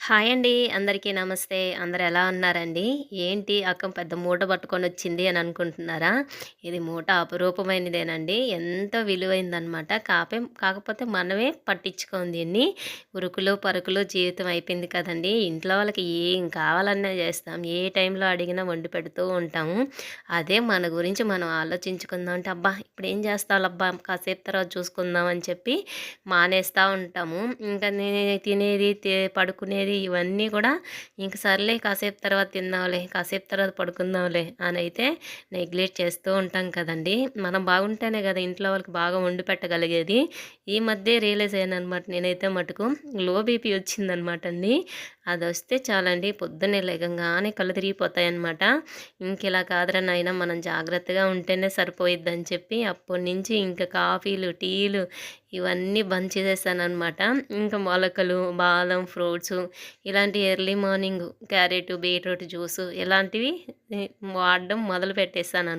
Hi అండి. అందరికీ నమస్తే. అందరు ఎలా ఉన్నారండి? ఏంటి అక్క పెద్ద మూట పట్టుకొని వచ్చింది అని అనుకుంటున్నారా? ఇది మూట అపురూపమైనదేనండి. ఎంతో విలువైందనమాట కాపే కాకపోతే మనమే పట్టించుకోండి దీన్ని. ఉరుకులు పరుకులు జీవితం అయిపోయింది కదండి. ఇంట్లో వాళ్ళకి ఏం కావాలన్నా చేస్తాం. ఏ టైంలో అడిగినా వండి పెడుతూ ఉంటాము అదే మన గురించి మనం ఆలోచించుకుందాం అంటే అబ్బా ఇప్పుడు ఏం చేస్తావులబ్బా కాసేపు తర్వాత చూసుకుందాం అని చెప్పి మానేస్తూ ఉంటాము. ఇంకా నేను తినేది పడుకునేది అనేది ఇవన్నీ కూడా ఇంక సర్లే కాసేపు తర్వాత తిందాంలే కాసేపు తర్వాత పడుకుందాంలే అని అయితే నెగ్లెక్ట్ చేస్తూ ఉంటాం కదండి. మనం బాగుంటేనే కదా ఇంట్లో వాళ్ళకి బాగా వండి పెట్టగలిగేది. ఈ మధ్య రియలైజ్ అయ్యాను అనమాట నేనైతే మటుకు. లో బీపీ వచ్చిందనమాట అండి. అది వస్తే చాలండి. పొద్దున్నే లేకంగానే కళ్ళు తిరిగిపోతాయి అనమాట ఇంక కాదురా నాయన మనం జాగ్రత్తగా ఉంటేనే సరిపోయిద్దని చెప్పి అప్పటి నుంచి ఇంకా కాఫీలు టీలు ఇవన్నీ బంద్ చేసేసానమాట ఇంకా మొలకలు బాదం ఫ్రూట్స్ ఇలాంటి early morning carrot beetroot juice ఇలాంటివి వాడడం మొదలు పెట్టేశాను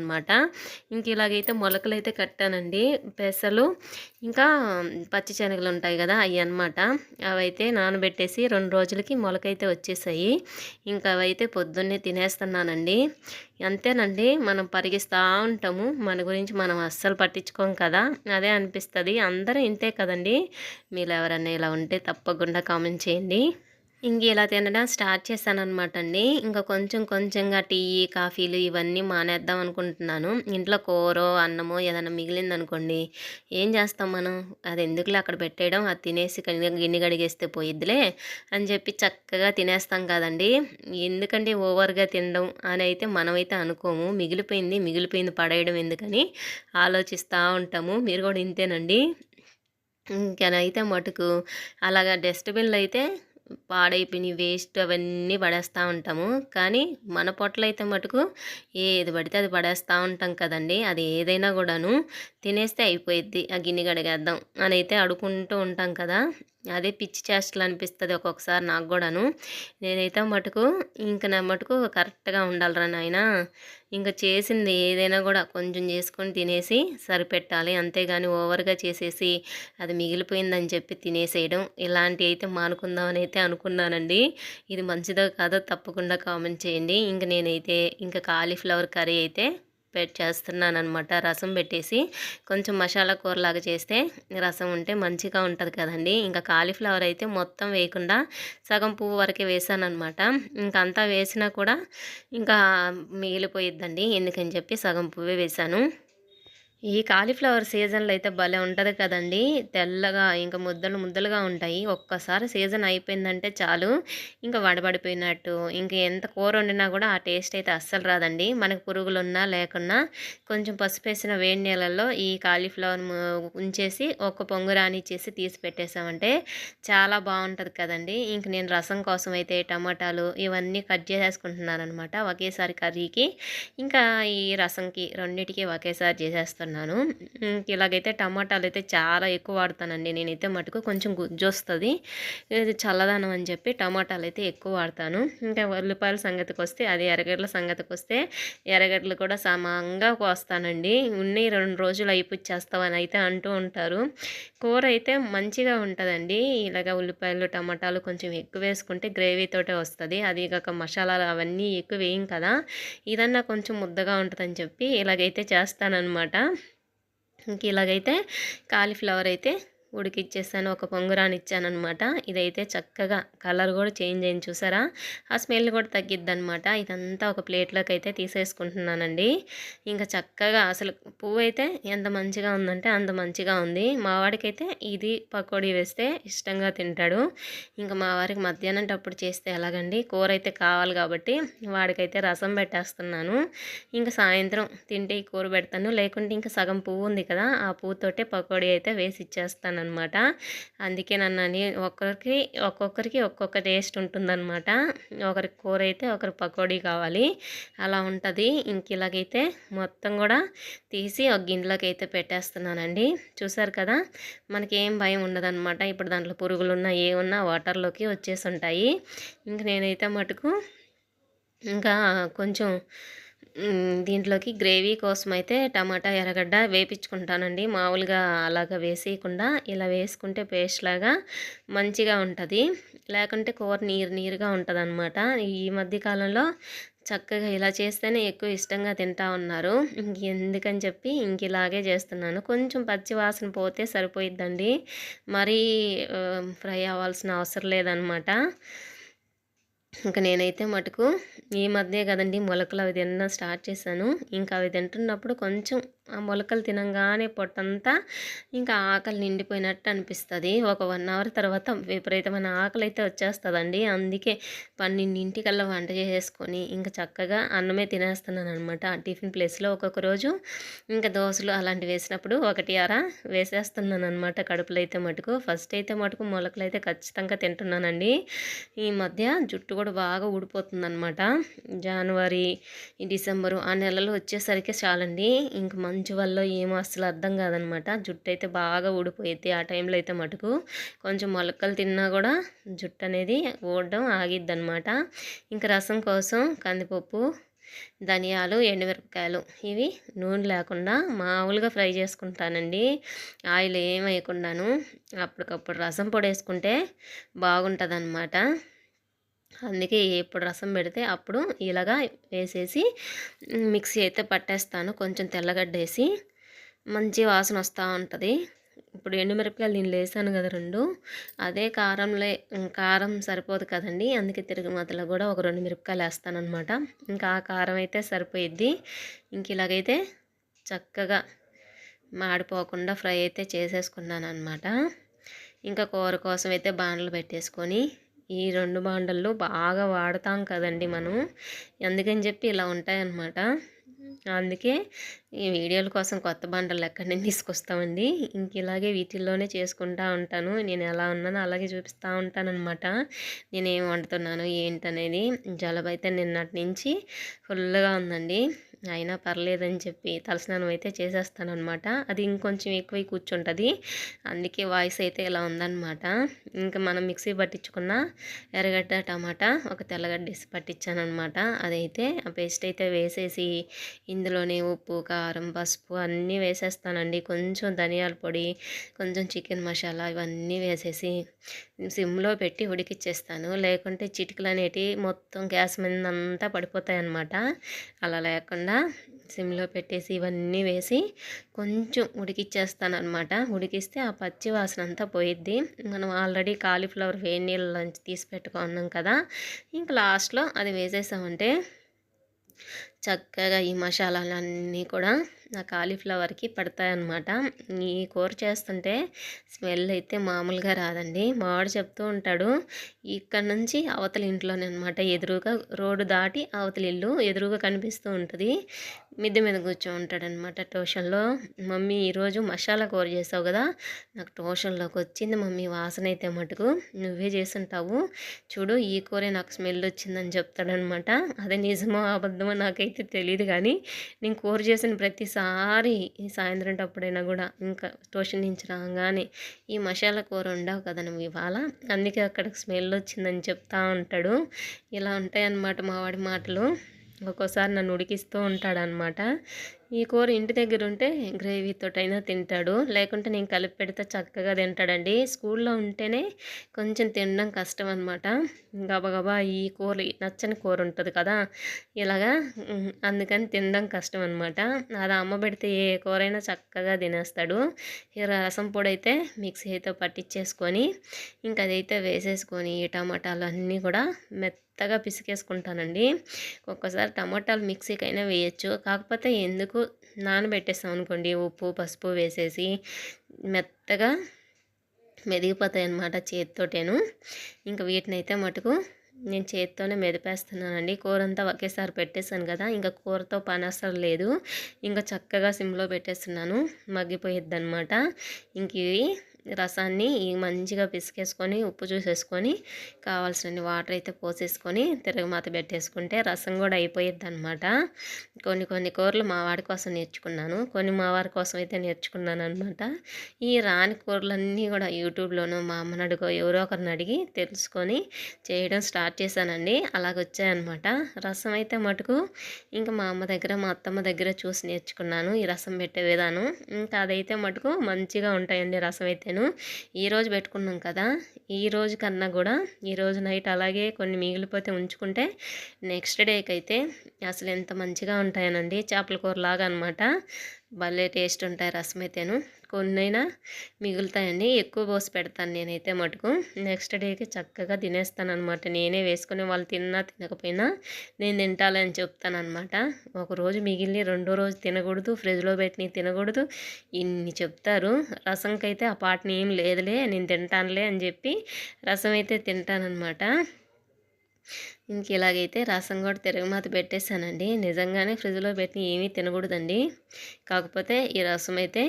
ఇంక ఇలాగైతే మొలకలు అయితే కట్టానండి. పెసలు ఇంకా పచ్చి శనగలు ఉంటాయి కదా అవి అనమాట అవైతే నానబెట్టేసి రెండు రోజులకి మొలకైతే వచ్చేసాయి. ఇంకా అవైతే పొద్దున్నే తినేస్తున్నానండి. అంతేనండి మనం పరిగిస్తూ ఉంటాము. మన గురించి మనం అస్సలు పట్టించుకోం కదా? అదే అనిపిస్తుంది. అందరూ ఇంతే కదండి? మీరు ఎవరన్నా ఇలా ఉంటే తప్పకుండా కామెంట్ చేయండి. ఇంక ఇలా తినడం స్టార్ట్ చేశాను అనమాట అండి ఇంకా కొంచెం కొంచెంగా టీ కాఫీలు ఇవన్నీ మానేద్దాం అనుకుంటున్నాను. ఇంట్లో కూర అన్నమో ఏదైనా మిగిలింది అనుకోండి ఏం చేస్తాం మనం? అది ఎందుకులే అక్కడ పెట్టేయడం? అది తినేసి గిన్నె కడిగేస్తే పోయిద్దిలే అని చెప్పి చక్కగా తినేస్తాం కదండి. ఎందుకంటే ఓవర్గా తినడం అని అయితే మనమైతే అనుకోము. మిగిలిపోయింది మిగిలిపోయింది పడేయడం ఎందుకని ఆలోచిస్తూ ఉంటాము. మీరు కూడా ఇంతేనండి. ఇంకనైతే మటుకు అలాగా డస్ట్బిన్లు అయితే పాడైపోయినాయి వేస్ట్ అవన్నీ పడేస్తూ ఉంటాము. కానీ మన పొట్టలు అయితే మటుకు ఏది పడితే అది పడేస్తూ ఉంటాం కదండి. అది ఏదైనా కూడాను తినేస్తే అయిపోయిద్ది. ఆ గిన్నె కడిగేద్దాం అని అయితే అడుకుంటూ ఉంటాం కదా. అదే పిచ్చి చేష్టలు అనిపిస్తుంది ఒక్కొక్కసారి నాకు కూడాను. నేనైతే మటుకు ఇంక నా మటుకు కరెక్ట్గా ఉండాలిరా నాయన. ఇంకా చేసింది ఏదైనా కూడా కొంచెం చేసుకొని తినేసి సరిపెట్టాలి. అంతేగాని ఓవర్గా చేసేసి అది మిగిలిపోయిందని చెప్పి తినేసేయడం ఇలాంటివి అయితే మానుకుందామని అయితే అనుకున్నానండి. ఇది మంచిదో కాదో తప్పకుండా కామెంట్ చేయండి. ఇంక నేనైతే ఇంకా కాలీఫ్లవర్ కర్రీ అయితే పెట్ చేస్తున్నాను అనమాట రసం పెట్టేసి కొంచెం మసాలా కూరలాగా చేస్తే రసం ఉంటే మంచిగా ఉంటుంది కదండి. ఇంకా కాలీఫ్లవర్ అయితే మొత్తం వేయకుండా సగం పువ్వు వరకే వేసాను అనమాట ఇంకా అంతా వేసినా కూడా ఇంకా మిగిలిపోయిద్దండి. ఎందుకని చెప్పి సగం పువ్వే వేశాను ఈ కాలీఫ్లవర్ సీజన్లో అయితే భలే ఉంటుంది కదండి. తెల్లగా ఇంకా ముద్దలు ముద్దలుగా ఉంటాయి. ఒక్కసారి సీజన్ అయిపోయిందంటే చాలు. ఇంకా వడబడిపోయినట్టు ఇంకా ఎంత కూర వండినా కూడా ఆ టేస్ట్ అయితే అస్సలు రాదండి. మనకు పురుగులు ఉన్నా లేకున్నా కొంచెం పసుపు వేసిన వేడి నీళ్ళల్లో ఈ కాలీఫ్లవర్ ఉంచేసి ఒక్క పొంగు రానిచ్చేసి తీసి పెట్టేసామంటే చాలా బాగుంటుంది కదండి. ఇంక నేను రసం కోసం అయితే టమాటాలు ఇవన్నీ కట్ చేసేసుకుంటున్నాను అనమాట ఒకేసారి కర్రీకి. ఇంకా ఈ రసంకి రెండింటికి ఒకేసారి చేసేస్తాను. వాడుతున్నాను ఇలాగైతే టమాటాలు అయితే చాలా ఎక్కువ వాడతానండి. నేనైతే మటుకు కొంచెం గుజ్జు వస్తుంది ఇది చల్లదనం అని చెప్పి టమాటాలు అయితే ఎక్కువ వాడతాను. ఇంకా ఉల్లిపాయల సంగతికి వస్తే అది ఎర్రగడ్డల సంగతికి వస్తే ఎర్రగడ్డలు కూడా సమంగా కోస్తానండి. ఉన్ని రెండు రోజులు అయిపుచ్చేస్తామని అయితే అంటూ ఉంటారు. కూర అయితే మంచిగా ఉంటుందండి. ఇలాగ ఉల్లిపాయలు టమాటాలు కొంచెం ఎక్కువ వేసుకుంటే గ్రేవీతోటే వస్తుంది. అది కాక మసాలాలు అవన్నీ ఎక్కువ వేయం కదా. ఇదన్నా కొంచెం ముద్దగా ఉంటుందని చెప్పి ఇలాగైతే చేస్తానన్నమాట. ఇంక ఇలాగైతే కాలీఫ్లవర్ అయితే ఉడికిచ్చేసాను ఒక పొంగురాని అనమాట ఇదైతే చక్కగా కలర్ కూడా చేంజ్ అయింది చూసారా? ఆ స్మెల్ కూడా తగ్గిద్ది అనమాట ఇదంతా ఒక ప్లేట్లోకి అయితే తీసేసుకుంటున్నానండి. ఇంకా చక్కగా అసలు పువ్వు అయితే ఎంత మంచిగా ఉందంటే అంత మంచిగా ఉంది. మా వాడికైతే ఇది పకోడీ వేస్తే ఇష్టంగా తింటాడు. ఇంకా మా వారికి మధ్యాహ్నం అప్పుడు చేస్తే ఎలాగండి? కూర అయితే కావాలి కాబట్టి వాడికైతే రసం పెట్టేస్తున్నాను. ఇంకా సాయంత్రం తింటే ఈ కూర పెడతాను. లేకుంటే ఇంకా సగం పువ్వు ఉంది కదా ఆ పువ్వుతోటే పకోడీ అయితే వేసి ఇచ్చేస్తాను అనమాట అందుకే నన్ను అని ఒక్కొక్కరికి ఒక్కొక్కరికి ఒక్కొక్క టేస్ట్ ఉంటుందన్నమాట. ఒకరికి కూర అయితే ఒకరి పకోడీ కావాలి. అలా ఉంటుంది. ఇంక ఇలాగైతే మొత్తం కూడా తీసి ఒక గిన్నెలోకి అయితే పెట్టేస్తున్నానండి. చూసారు కదా? మనకి ఏం భయం ఉండదన్నమాట. ఇప్పుడు దాంట్లో పురుగులు ఉన్నా ఏమున్నా వాటర్లోకి వచ్చేసి ఉంటాయి ఇంక నేనైతే మటుకు ఇంకా కొంచెం దీంట్లోకి గ్రేవీ కోసం అయితే టమాటా ఎర్రగడ్డ వేపించుకుంటానండి. మామూలుగా అలాగా వేసేయకుండా ఇలా వేసుకుంటే పేస్ట్ లాగా మంచిగా ఉంటుంది. లేకుంటే కూర నీరు నీరుగా ఉంటుందన్నమాట. ఈ మధ్య కాలంలో చక్కగా ఇలా చేస్తేనే ఎక్కువ ఇష్టంగా తింటా ఉన్నారు. ఎందుకని చెప్పి ఇంక ఇలాగే చేస్తున్నాను. కొంచెం పచ్చి వాసన పోతే సరిపోయిద్దండి. మరీ ఫ్రై అవ్వాల్సిన అవసరం లేదనమాట ఇంకా నేనైతే మటుకు ఈ మధ్య కదండి మొలకలు అవి తినడం స్టార్ట్ చేశాను. ఇంకా అవి తింటున్నప్పుడు కొంచెం ఆ మొలకలు తినంగానే పొట్టంతా ఇంకా ఆకలి నిండిపోయినట్టు అనిపిస్తుంది. ఒక వన్ అవర్ తర్వాత విపరీతమైన ఆకలి అయితే వచ్చేస్తుందండి. అందుకే పన్నెండింటికల్లా వంట చేసేసుకొని ఇంకా చక్కగా అన్నమే తినేస్తున్నాను అనమాట టిఫిన్ ప్లేస్లో ఒక్కొక్క రోజు ఇంకా దోశలు అలాంటివి వేసినప్పుడు ఒకటి అర వేసేస్తున్నాను అనమాట కడుపులో అయితే మటుకు. ఫస్ట్ అయితే మటుకు మొలకలు అయితే ఖచ్చితంగా తింటున్నానండి. ఈ మధ్య జుట్టు కూడా బాగా ఊడిపోతుంది అనమాట జనవరి డిసెంబరు ఆ నెలలు వచ్చేసరికి చాలండి. ఇంక మంచు వల్ల ఏమో అసలు అర్థం కాదనమాట. జుట్టు అయితే బాగా ఊడిపోయింది ఆ టైంలో అయితే మటుకు. కొంచెం మొలకలు తిన్నా కూడా జుట్టు అనేది ఊడడం ఆగిద్ది అనమాట ఇంకా రసం కోసం కందిపప్పు ధనియాలు ఎండుమిరపకాయలు ఇవి నూనె లేకుండా మామూలుగా ఫ్రై చేసుకుంటానండి. ఆయిల్ ఏం వేయకుండాను. అప్పటికప్పుడు రసం పొడి వేసుకుంటే బాగుంటుంది అందుకే ఎప్పుడు రసం పెడితే అప్పుడు ఇలాగా వేసేసి మిక్సీ అయితే పట్టేస్తాను. కొంచెం తెల్లగడ్డ వేసి మంచి వాసన వస్తూ ఉంటుంది. ఇప్పుడు ఎండుమిరపకాయలు నేను లేసాను కదా రెండు. అదే కారంలో కారం సరిపోదు కదండి. అందుకే తిరుగుమతలో కూడా ఒక రెండు మిరపకాయలు వేస్తాను అనమాట ఇంకా ఆ కారం అయితే సరిపోయిద్ది. ఇంక ఇలాగైతే చక్కగా మాడిపోకుండా ఫ్రై అయితే చేసేసుకున్నాను అనమాట ఇంకా కూర కోసం అయితే బాణలు పెట్టేసుకొని ఈ రెండు బాండల్లో బాగా వాడతాం కదండి మనం. అందుకని చెప్పి ఇలా ఉంటాయన్నమాట. అందుకే ఈ వీడియోల కోసం కొత్త బండలు ఎక్కడి నుంచి తీసుకొస్తామండి. ఇంక ఇలాగే వీటిల్లోనే చేసుకుంటా ఉంటాను. నేను ఎలా ఉన్నానో అలాగే చూపిస్తూ ఉంటానన్నమాట. నేనేం వండుతున్నాను ఏంటనేది జలబైతే నిన్నటి నుంచి ఫుల్గా ఉందండి. అయినా పర్లేదని చెప్పి తలస్నానం అయితే చేసేస్తాను అనమాట అది ఇంకొంచెం ఎక్కువ కూర్చుంటుంది. అందుకే వాయిస్ అయితే ఇలా ఉందన్నమాట. ఇంకా మనం మిక్సీ పట్టించుకున్న ఎర్రగడ్డ టమాటా ఒక తెల్లగడ్డ వేసి పట్టించాను అనమాట అదైతే ఆ పేస్ట్ అయితే వేసేసి ఇందులోనే ఉప్పు కారం పసుపు అన్నీ వేసేస్తానండి. కొంచెం ధనియాల పొడి కొంచెం చికెన్ మసాలా ఇవన్నీ వేసేసి సిమ్లో పెట్టి ఉడికిచ్చేస్తాను. లేకుంటే చిటికలు అనేటివి మొత్తం గ్యాస్ మీద అంతా పడిపోతాయి అన్నమాట అలా లేకుండా సిమ్లో పెట్టేసి ఇవన్నీ వేసి కొంచెం ఉడికిచ్చేస్తాను అనమాట ఉడికిస్తే ఆ పచ్చి వాసన అంతా పోయిద్ది. మనం ఆల్రెడీ కాలీఫ్లవర్ వేడి నీళ్ళలోంచి తీసి పెట్టుకున్నాం కదా. ఇంకా లాస్ట్లో అది వేసేసామంటే చక్కగా ఈ మసాలాలన్నీ కూడా నా కాలీఫ్లవర్కి పడతాయన్నమాట. ఈ కూర చేస్తుంటే స్మెల్ అయితే మామూలుగా రాదండి. మావాడు చెప్తూ ఉంటాడు ఇక్కడ నుంచి అవతల ఇంట్లోనే అనమాట ఎదురుగా రోడ్డు దాటి అవతల ఇల్లు ఎదురుగా కనిపిస్తూ ఉంటుంది. మిద్దె మీద కూర్చో ఉంటాడనమాట ట్యూషన్లో. మమ్మీ ఈరోజు మసాలా కూర చేసావు కదా? నాకు ట్యూషన్లోకి వచ్చింది మమ్మీ వాసన అయితే మటుకు. నువ్వే చేసుంటావు చూడు ఈ కూరే నాకు స్మెల్ వచ్చిందని చెప్తాడనమాట అదే నిజమో అబద్ధమో నాకైతే తెలియదు కానీ నేను కూర చేసిన ప్రతిసారి ఈ సాయంత్రం అప్పుడైనా కూడా ఇంకా ట్యూషన్ నుంచి రాగానే ఈ మసాలా కూర ఉండవు కదా నువ్వు ఇవాళ? అందుకే అక్కడికి స్మెల్ వచ్చిందని చెప్తా ఉంటాడు ఇలా ఉంటాయన్నమాట మా వాడి మాటలు. ఒక్కోసారి నన్ను ఉడికిస్తూ ఉంటాడనమాట. ఈ కూర ఇంటి దగ్గర ఉంటే గ్రేవీతోటైనా తింటాడు. లేకుంటే నేను కలిపి పెడితే చక్కగా తింటాడండి. స్కూల్లో ఉంటేనే కొంచెం తినడం కష్టం అనమాట గబగబా ఈ కూర నచ్చని కూర ఉంటుంది కదా ఇలాగా అందుకని తినడం కష్టం అనమాట అది అమ్మ పెడితే ఏ కూరైనా చక్కగా తినేస్తాడు. ఈ రసం పొడి అయితే మిక్సీ అయితే పట్టించేసుకొని ఇంకా అదైతే వేసేసుకొని ఈ టమాటాలు అన్నీ కూడా మెత్త మెత్తగా పిసికేసుకుంటానండి. ఒక్కోసారి టమాటాలు మిక్సీకైనా వేయచ్చు. కాకపోతే ఎందుకు నానబెట్టేస్తాం అనుకోండి ఉప్పు పసుపు వేసేసి మెత్తగా మెదిగిపోతాయి అన్నమాట చేతితోటేను. ఇంకా వీటిని అయితే మటుకు నేను చేతితోనే మెదిపేస్తున్నానండి. కూర అంతా ఒకేసారి పెట్టేశాను కదా ఇంకా కూరతో పని అసలు లేదు. ఇంకా చక్కగా సిమ్లో పెట్టేస్తున్నాను. మగ్గిపోయిద్ది అనమాట ఇంక ఇవి రసాన్ని మంచిగా పిసికేసుకొని ఉప్పు చూసేసుకొని కావాల్సిన వాటర్ అయితే పోసేసుకొని తిరగమాత పెట్టేసుకుంటే రసం కూడా అయిపోయిద్ది అనమాట కొన్ని కొన్ని కూరలు మా వాడి కోసం నేర్చుకున్నాను. కొన్ని మా వారి కోసం అయితే నేర్చుకున్నాను అనమాట ఈ రాని కూరలన్నీ కూడా యూట్యూబ్లోనూ మా అమ్మని అడుగు ఎవరో ఒకరిని అడిగి తెలుసుకొని చేయడం స్టార్ట్ చేశానండి. అలాగొచ్చాయన్నమాట. రసం అయితే మటుకు ఇంకా మా అమ్మ దగ్గర మా అత్తమ్మ దగ్గర చూసి నేర్చుకున్నాను. ఈ రసం పెట్టే విధానం. ఇంకా అదైతే మటుకు మంచిగా ఉంటాయండి రసం అయితే నేను ఈరోజు పెట్టుకున్నాం కదా. ఈ రోజు కన్నా కూడా ఈరోజు నైట్ అలాగే కొన్ని మిగిలిపోతే ఉంచుకుంటే నెక్స్ట్ డేకి అయితే అసలు ఎంత మంచిగా ఉంటాయనండి చేపల కూర లాగా అనమాట భలే టేస్ట్ ఉంటాయి రసం అయితేను కొన్నైనా మిగులుతాయండి. ఎక్కువ పోసి పెడతాను నేనైతే మటుకు. నెక్స్ట్ డేకి చక్కగా తినేస్తాను అనమాట నేనే వేసుకుని వాళ్ళు తిన్నా తినకపోయినా నేను తింటాలని చెప్తాను అనమాట ఒకరోజు మిగిలిన రెండో రోజు తినకూడదు ఫ్రిడ్జ్లో పెట్టినవి తినకూడదు. ఇన్ని చెప్తారు. రసంకైతే ఆ పాటని ఏం లేదులే నేను తింటానులే అని చెప్పి రసం అయితే తింటానమాట ఇంక ఇలాగైతే రసం కూడా తిరగమాత పెట్టేశానండి. నిజంగానే ఫ్రిడ్జ్లో పెట్టి ఏమీ తినకూడదండి. కాకపోతే ఈ రసం అయితే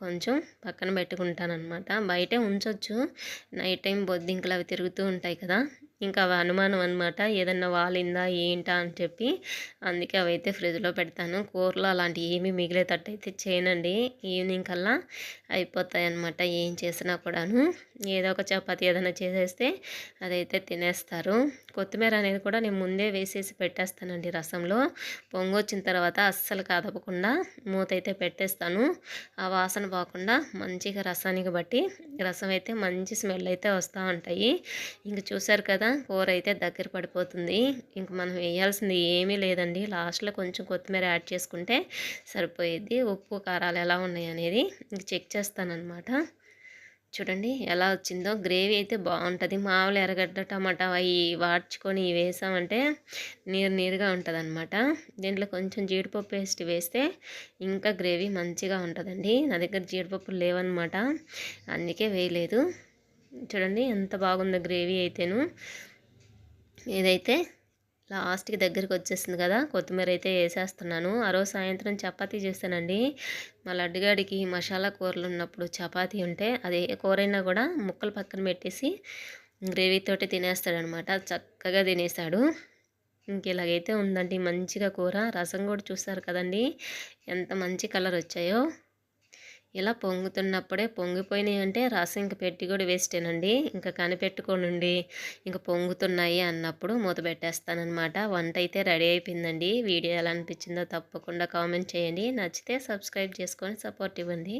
కొంచెం పక్కన పెట్టుకుంటానమాట బయటే ఉంచవచ్చు నైట్ టైం బొద్దింకలు అవి తిరుగుతూ ఉంటాయి కదా. ఇంకా అవి అనుమానం అనమాట ఏదన్నా వాలిందా ఏంటా అని చెప్పి అందుకే అవి అయితే ఫ్రిడ్జ్లో పెడతాను. కూరలు అలాంటివి ఏమీ మిగిలేటట్టు అయితే చేయనండి. ఈవినింగ్ కల్లా అయిపోతాయి అనమాట ఏం చేసినా కూడాను. ఏదో ఒక చపాతి ఏదైనా చేసేస్తే అదైతే తినేస్తారు. కొత్తిమీర అనేది కూడా నేను ముందే వేసేసి పెట్టేస్తానండి రసంలో. పొంగొచ్చిన తర్వాత అస్సలు కదపకుండా మూత అయితే పెట్టేస్తాను. ఆ వాసన పోకుండా మంచిగా రసానికి బట్టి రసం అయితే మంచి స్మెల్ అయితే వస్తూ ఉంటాయి. ఇంక చూసారు కదా కూర అయితే దగ్గర పడిపోతుంది. ఇంక మనం వేయాల్సింది ఏమీ లేదండి. లాస్ట్లో కొంచెం కొత్తిమీర యాడ్ చేసుకుంటే సరిపోయేది ఉప్పు కారాలు ఎలా ఉన్నాయి అనేది ఇంక చెక్ చేస్తానమాట చూడండి ఎలా వచ్చిందో. గ్రేవీ అయితే బాగుంటుంది. మామూలు ఎర్రగడ్డ టమాటా అవి వాడ్చుకొని వేసామంటే నీరు నీరుగా ఉంటుంది అనమాట దీంట్లో కొంచెం జీడిపప్పు పేస్ట్ వేస్తే ఇంకా గ్రేవీ మంచిగా ఉంటుందండి. నా దగ్గర జీడిపప్పులు లేవన్నమాట. అందుకే వేయలేదు. చూడండి ఎంత బాగుందో గ్రేవీ అయితేను. ఇదైతే లాస్ట్కి దగ్గరికి వచ్చేసింది కదా. కొత్తిమీర అయితే వేసేస్తున్నాను. ఆ రోజు సాయంత్రం చపాతీ చేస్తానండి మా లడ్డుగాడికి మసాలా కూరలు ఉన్నప్పుడు చపాతీ ఉంటే అది ఏ కూరైనా కూడా ముక్కలు పక్కన పెట్టేసి గ్రేవీతోటి తినేస్తాడనమాట. చక్కగా తినేసాడు ఇంక ఇలాగైతే ఉందండి. మంచిగా కూర. రసం కూడా చూస్తారు కదండి. ఎంత మంచి కలర్ వచ్చాయో. ఇలా పొంగుతున్నప్పుడే పొంగిపోయినాయి అంటే రసం ఇంక పెట్టి కూడా వేస్టేనండి. ఇంకా కనిపెట్టుకోనండి. ఇంకా పొంగుతున్నాయి అన్నప్పుడు మూత పెట్టేస్తానమాట వంట అయితే రెడీ అయిపోయిందండి. వీడియో ఎలా అనిపించిందో తప్పకుండా కామెంట్ చేయండి. నచ్చితే సబ్స్క్రైబ్ చేసుకొని సపోర్ట్ ఇవ్వండి.